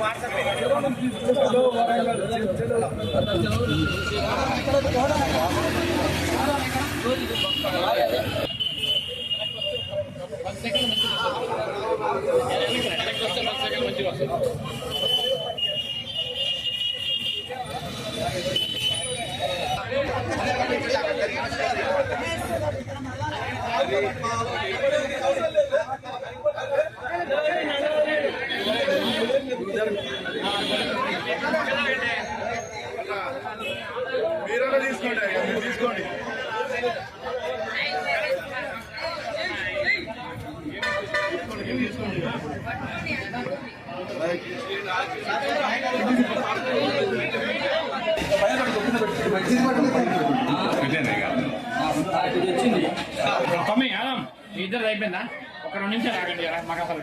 WhatsApp మీరు తీసుకోండి మీరు తీసుకోండి. వచ్చింది ఆలం ఇద్దరు అయిపోయిందా? ఒక రెండు నిమిషాలు ఆగండి మాకు అసలు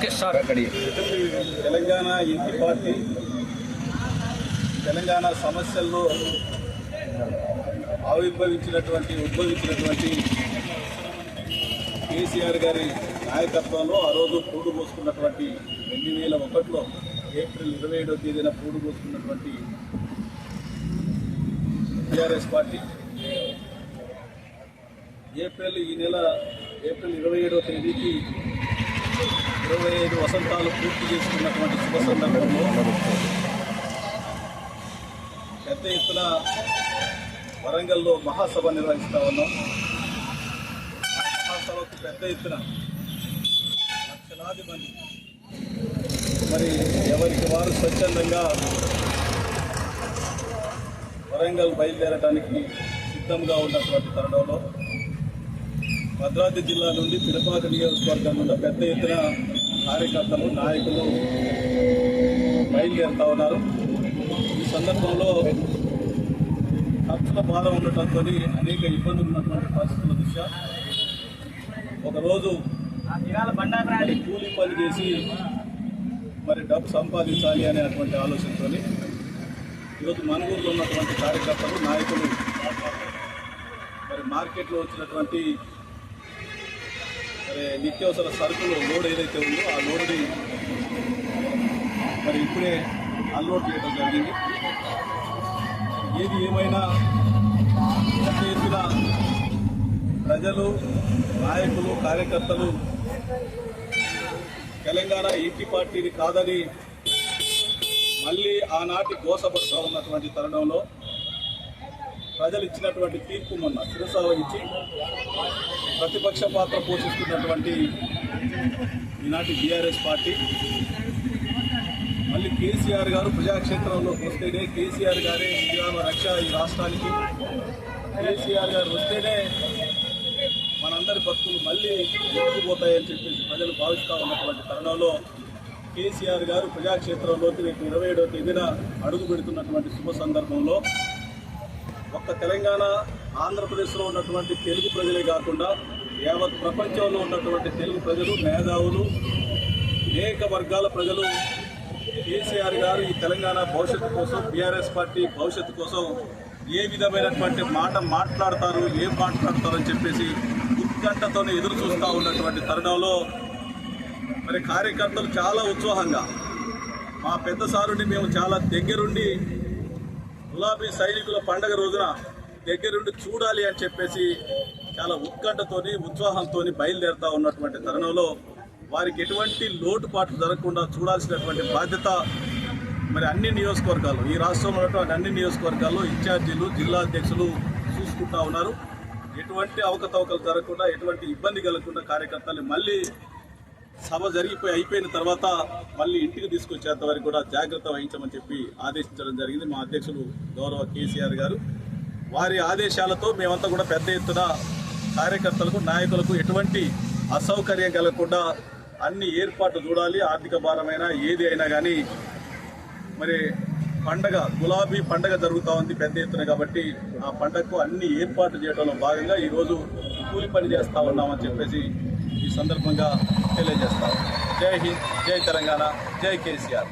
అక్కడి తెలంగాణ ఇంటి పార్టీ తెలంగాణ సమస్యల్లో ఆవిర్భవించినటువంటి ఉద్భవించినటువంటి కేసీఆర్ గారి నాయకత్వంలో ఆ రోజు పూడు పోసుకున్నటువంటి రెండు వేల ఒకటిలో ఏప్రిల్ ఇరవై ఏడవ తేదీన పూడు పోసుకున్నటువంటి టీఆర్ఎస్ పార్టీ. ఏప్రిల్ ఈ నెల ఏప్రిల్ ఇరవై ఏడవ తేదీకి ఇరవై ఐదు వసంతాలు పూర్తి చేసుకున్నటువంటి శుభ సందర్భంలో పెద్ద ఎత్తున వరంగల్లో మహాసభ నిర్వహిస్తా ఉన్నాం. ఆ మహాసభకు పెద్ద ఎత్తున లక్షలాది మంది. మరి ఎవరికి వారు స్వచ్ఛందంగా వరంగల్ బయలుదేరడానికి సిద్ధంగా ఉన్నటువంటి తరుణంలో భద్రాద్రి జిల్లా నుండి తిరుపతి నియోజకవర్గం నుండి పెద్ద ఎత్తున కార్యకర్తలు నాయకులు బయలుదేరుతా ఉన్నారు. ఈ సందర్భంలో ఖర్చుల బాధ ఉండటంతో అనేక ఇబ్బందులు ఉన్నటువంటి పరిస్థితుల దృష్ట్యా ఒకరోజు కూలీ కూలి పని చేసి మరి డబ్బు సంపాదించాలి అనేటువంటి ఆలోచనతో ఈరోజు మనుగూరులో ఉన్నటువంటి కార్యకర్తలు నాయకులు మరి మార్కెట్లో వచ్చినటువంటి నిత్యావసర సరుకులు లోడ్ ఏదైతే ఉందో ఆ లోడ్ని మరి ఇప్పుడే అన్లోడ్ చేయడం జరిగింది. ఏది ఏమైనా పెద్ద ఎత్తున ప్రజలు నాయకులు కార్యకర్తలు తెలంగాణ ఇంటి పార్టీని కాదని మళ్ళీ ఆనాటి గోసపడుతూ ఉన్నటువంటి తరుణంలో ప్రజలు ఇచ్చినటువంటి తీర్పు మొన్న శిరసావహించి ప్రతిపక్ష పాత్ర పోషిస్తున్నటువంటి ఈనాటి బీఆర్ఎస్ పార్టీ. మళ్ళీ కేసీఆర్ గారు ప్రజాక్షేత్రంలోకి వస్తేనే కేసీఆర్ గారే ఇండియాలో రక్ష ఈ రాష్ట్రానికి. కేసీఆర్ గారు వస్తేనే మనందరి భక్తులు మళ్ళీ ఎత్తుకుపోతాయని చెప్పేసి ప్రజలు భావిస్తూ ఉన్నటువంటి తరుణంలో కేసీఆర్ గారు ప్రజాక్షేత్రంలోకి రేపు ఇరవై ఏడవ తేదీన అడుగు పెడుతున్నటువంటి శుభ సందర్భంలో ఒక్క తెలంగాణ ఆంధ్రప్రదేశ్లో ఉన్నటువంటి తెలుగు ప్రజలే కాకుండా యావత్ ప్రపంచంలో ఉన్నటువంటి తెలుగు ప్రజలు మేధావులు అనేక వర్గాల ప్రజలు కేసీఆర్ గారు ఈ తెలంగాణ భవిష్యత్తు కోసం బీఆర్ఎస్ పార్టీ భవిష్యత్తు కోసం ఏ విధమైనటువంటి మాట మాట్లాడతారు ఏం మాట్లాడతారు అని చెప్పేసి ఉత్కంఠతోనే ఎదురు చూస్తూ ఉన్నటువంటి తరుణంలో మరి కార్యకర్తలు చాలా ఉత్సాహంగా. మా పెద్ద సారుని మేము చాలా దగ్గరుండి గులాబీ సైనికుల పండగ రోజున దగ్గరుండి చూడాలి అని చెప్పేసి చాలా ఉత్కంఠతోని ఉత్సాహంతోని బయలుదేరుతా ఉన్నటువంటి తరుణంలో వారికి ఎటువంటి లోటుపాట్లు జరగకుండా చూడాల్సినటువంటి బాధ్యత మరి అన్ని నియోజకవర్గాలు ఈ రాష్ట్రంలో ఉన్నటువంటి అన్ని నియోజకవర్గాల్లో ఇన్ఛార్జీలు జిల్లా అధ్యక్షులు చూసుకుంటా ఉన్నారు. ఎటువంటి అవకతవకలు జరగకుండా ఎటువంటి ఇబ్బంది కలగకుండా కార్యకర్తలు మళ్ళీ సభ జరిగిపోయి అయిపోయిన తర్వాత మళ్ళీ ఇంటికి తీసుకొచ్చేంత వరకు కూడా జాగ్రత్త వహించమని చెప్పి ఆదేశించడం జరిగింది మా అధ్యక్షులు గౌరవ కేసీఆర్ గారు. వారి ఆదేశాలతో మేమంతా కూడా పెద్ద ఎత్తున కార్యకర్తలకు నాయకులకు ఎటువంటి అసౌకర్యం కలగకుండా అన్ని ఏర్పాట్లు చూడాలి. ఆర్థిక భారమైన ఏది అయినా కానీ మరి పండగ గులాబీ పండగ జరుగుతూ ఉంది పెద్ద ఎత్తున కాబట్టి ఆ పండగకు అన్ని ఏర్పాట్లు చేయడంలో భాగంగా ఈరోజు కూలి పని చేస్తూ ఉన్నామని చెప్పేసి ఈ సందర్భంగా తెలియజేస్తాం జై హింద్ జై తెలంగాణ జై కేసీఆర్.